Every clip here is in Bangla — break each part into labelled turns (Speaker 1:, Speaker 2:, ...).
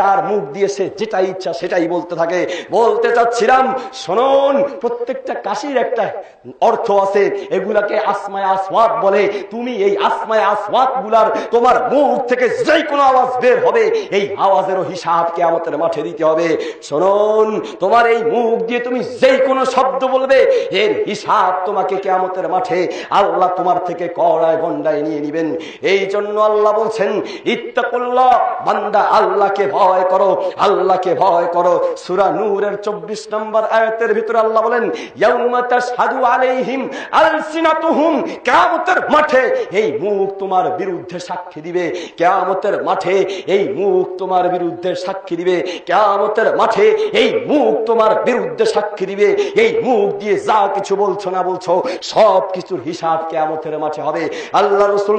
Speaker 1: তার মুখ দিয়ে সে যেটা ইচ্ছা সেটাই বলতে থাকে। বলতে চাচ্ছিলাম, শোনন, প্রত্যেকটা কাশির একটা অর্থ আছে। এগুলাকে আসমায় আসওয়াত বলে। তুমি এই আসমায় আসওয়াতগুলার তোমার মুখ থেকে যে কোনো আওয়াজ বের হবে। এই আওয়াজেরও হিসাব কেয়ামতের মাঠে দিতে হবে। শোনন, তোমার এই মুখ দিয়ে তুমি যেই কোনো শব্দ বলবে, এর হিসাব তোমাকে কেয়ামতের মাঠে আল্লাহ তোমার থেকে কড়ায় গন্ডায় নিয়ে নিবেন। এই জন্য আল্লাহ বলছেন, ইত্তাকুল্লাহ, বান্দা আল্লাহকে ভয় করো, আল্লাহকে ভয় করো। সূরা নূরের 24 নম্বর আয়াতের ভিতরে আল্লাহ বলেন মাঠে এই মুখ তোমার বিরুদ্ধে সাক্ষী দিবে। কিয়ামতের মাঠে এই মুখ তোমার বিরুদ্ধে সাক্ষী দিবে। কিয়ামতের মাঠে এই মুখ তোমার বিরুদ্ধে সাক্ষী দিবে। এই মুখ দিয়ে যা কিছু বলছো না বলছো, সব কিছুর হিসাব কিয়ামতের মাঠে হবে। আল্লাহ রাসূল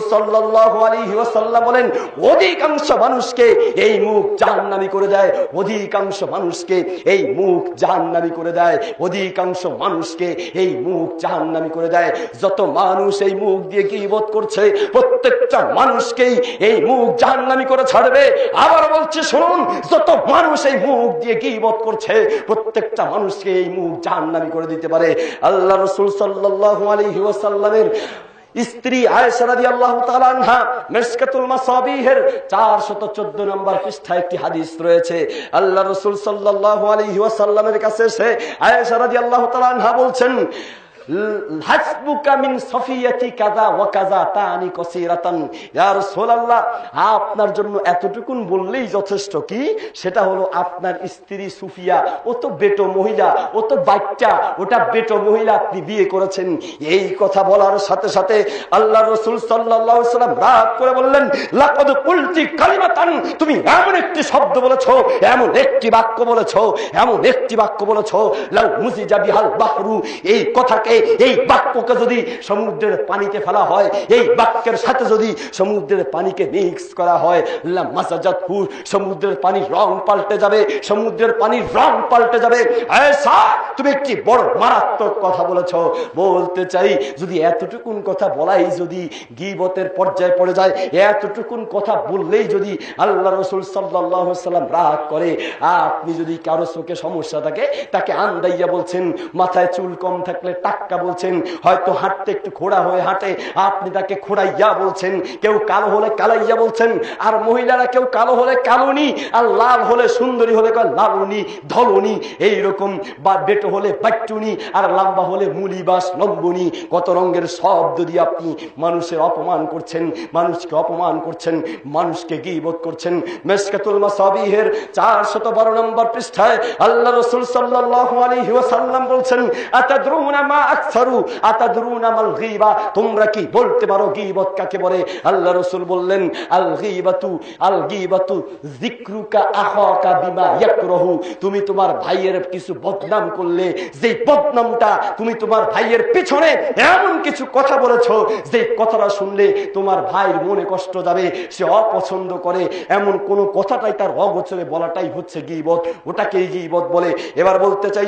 Speaker 1: আলাইহি ওয়াসাল্লাম বলেন, অধিকাংশ মানুষকে এই মুখ জাহান্নামী করে দেয়। অধিকাংশ মানুষকে এই মুখ জাহান্নামী করে দেয়। অধিকাংশ মানুষকে এই মুখ জাহান্নামী করে দেয়। যত মানুষ এই মুখ দিয়ে গিবত করছে, প্রত্যেকটা মানুষকেই এই মুখ জাহান্নামী করে ছাড়বে। আবার বলছে, শুনুন, যত মানুষ এই মুখ দিয়ে গিবত করছে, প্রত্যেকটা মানুষকে এই মুখ জাহান্নামী করে দিতে পারে। আল্লাহ রসুল সাল্লাল্লাহু আলাইহি ওয়াসাল্লামের স্ত্রী আয়সারাদি আল্লাহ তালানহা মেসকাতুল মাসাবিহের চারশত চোদ্দ নম্বর পৃষ্ঠায় একটি হাদিস রয়েছে। আল্লাহ রসুল সাল্লাল্লাহু আলাইহি ওয়াসাল্লামের কাছে এসে আয়েশারাদি আল্লাহ আনহা বলছেন আপনার জন্য এতটুকুন বললেই যথেষ্ট কি? সেটা হলো আপনার স্ত্রী সুফিয়া, ও তো বেটো মহিলা, ও তো বাচ্চা, ওটা বেটো মহিলা আপনি বিয়ে করেছেন। এই কথা বলার সাথে সাথে আল্লাহ রসুল সাল্লাম রাগ করে বললেন তুমি এমন একটি শব্দ বলেছ, এমন একটি বাক্য বলেছ, এমন একটি বাক্য বলেছ, লাউ মুজিজা বিহাল বাহরু এই কথাকে এই বাক্যকে যদি সমুদ্রের পানিতে ফেলা হয়, এই বাক্যের সাথে যদি সমুদ্রের পানিকে মিক্স করা হয় সমুদ্রের পানির রং পাল্টে যাবে, সমুদ্রের পানির রং পাল্টে যাবে। তুমি একটি বড় মারাত্মক কথা বলেছ। বলতে চাই, যদি এতটুকুন কথা বলাই যদি গিবতের পর্যায়ে পড়ে যায়, এতটুকুন কথা বললেই যদি আল্লাহ রসুল সাল্লাম রাগ করে, আপনি যদি কারও চোখে সমস্যা থাকে, তাকে আন্দাইয়া বলছেন, মাথায় চুল কম থাকলে টাক্কা বলছেন, হয়তো হাঁটতে একটু খোড়া হয়ে হাঁটে। আপনি তাকে খোড়াইয়া বলছেন, কেউ কালো হলে কালাইয়া বলছেন, আর মহিলারা কেউ কালো হলে কালোনি, আর লাল হলে সুন্দরী হলে লালনি, ধলনি, এইরকম বা বেটো হলে বাট্টুনি, আর লম্বা হলে মুলি বাস লম্বনি কত রঙের শব্দ দিয়ে আপনি মানুষের অপমান করছেন, মানুষকে অপমান করছেন, মানুষকে গিবোধ করছেন। মেসকাতুল মাসাবিহের চারশত বারো নম্বর পৃষ্ঠায় আল্লাহ রসুল সাল্লাল্লাহু আলাইহি ওয়াসাল্লাম বলছেন আতাদরুনা মা তোমরা কি বলতে পারো গীবত কাকে বলে? আল্লাহ রসুল বললেন, আল গীবাতু আল গীবাতু যিকরুকা আখাকা বিমা ইয়াকরাহু। তুমি তোমার ভাইয়ের কিছু বদনাম করলে যে বদনামটা তুমি তোমার ভাইয়ের পিছনে এমন কিছু কথা বলেছ, যে কথাটা শুনলে তোমার ভাইয়ের মনে কষ্ট যাবে, সে অপছন্দ করে। এমন কোন কথাটাই তার অগোচরে বলাটাই হচ্ছে গিবত। ওটাকেই গিবত বলে। এবার বলতে চাই